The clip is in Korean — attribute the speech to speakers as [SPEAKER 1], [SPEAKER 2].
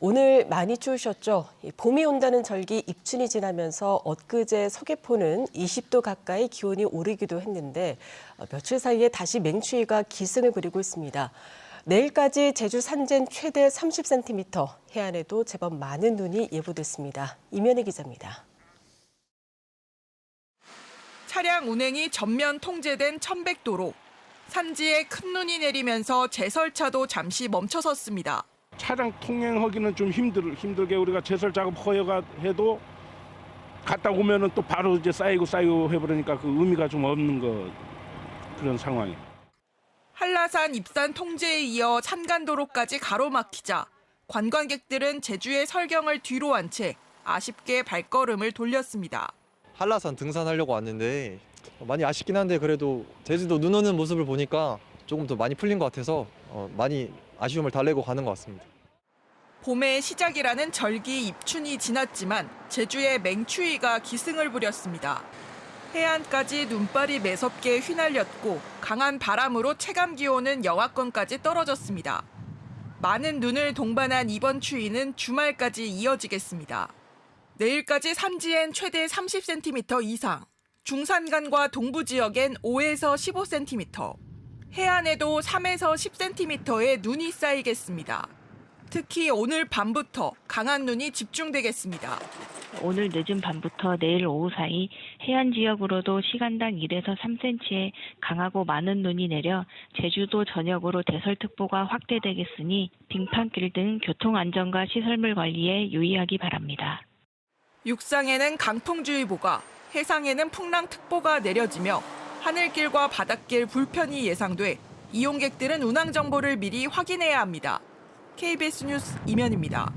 [SPEAKER 1] 오늘 많이 추우셨죠? 이 봄이 온다는 절기 입춘이 지나면서 엊그제 서귀포는 20도 가까이 기온이 오르기도 했는데 어, 며칠 사이에 다시 맹추위가 기승을 부리고 있습니다. 내일까지 제주 산진 최대 30cm, 해안에도 제법 많은 눈이 예보됐습니다. 이면희 기자입니다.
[SPEAKER 2] 차량 운행이 전면 통제된 천백도로. 산지에 큰 눈이 내리면서 제설차도 잠시 멈춰섰습니다.
[SPEAKER 3] 차량 통행하기는 좀 힘들 힘들게 우리가 제설 작업 허여가 해도 갔다 오면은 또 바로 이제 쌓이고 쌓이고 해버리니까 그 의미가 좀 없는 거 그런 상황이.
[SPEAKER 2] 한라산 입산 통제에 이어 산간도로까지 가로막히자 관광객들은 제주의 설경을 뒤로 한 채 아쉽게 발걸음을 돌렸습니다.
[SPEAKER 4] 한라산 등산하려고 왔는데 많이 아쉽긴 한데 그래도 제주도 눈 오는 모습을 보니까 조금 더 많이 풀린 것 같아서 어, 많이 아쉬움을 달래고 가는 것 같습니다.
[SPEAKER 2] 봄의 시작이라는 절기 입춘이 지났지만 제주의 맹추위가 기승을 부렸습니다. 해안까지 눈발이 매섭게 휘날렸고 강한 바람으로 체감 기온은 영하권까지 떨어졌습니다. 많은 눈을 동반한 이번 추위는 주말까지 이어지겠습니다. 내일까지 산지엔 최대 30cm 이상, 중산간과 동부 지역엔 5에서 15cm, 해안에도 3에서 10cm의 눈이 쌓이겠습니다. 특히 오늘 밤부터 강한 눈이 집중되겠습니다.
[SPEAKER 5] 오늘 늦은 밤부터 내일 오후 사이 해안 지역으로도 시간당 1에서 3cm의 강하고 많은 눈이 내려 제주도 전역으로 대설특보가 확대되겠으니 빙판길 등 교통안전과 시설물 관리에 유의하기 바랍니다.
[SPEAKER 2] 육상에는 강풍주의보가, 해상에는 풍랑특보가 내려지며 하늘길과 바닷길 불편이 예상돼 이용객들은 운항 정보를 미리 확인해야 합니다. KBS 뉴스 이면입니다.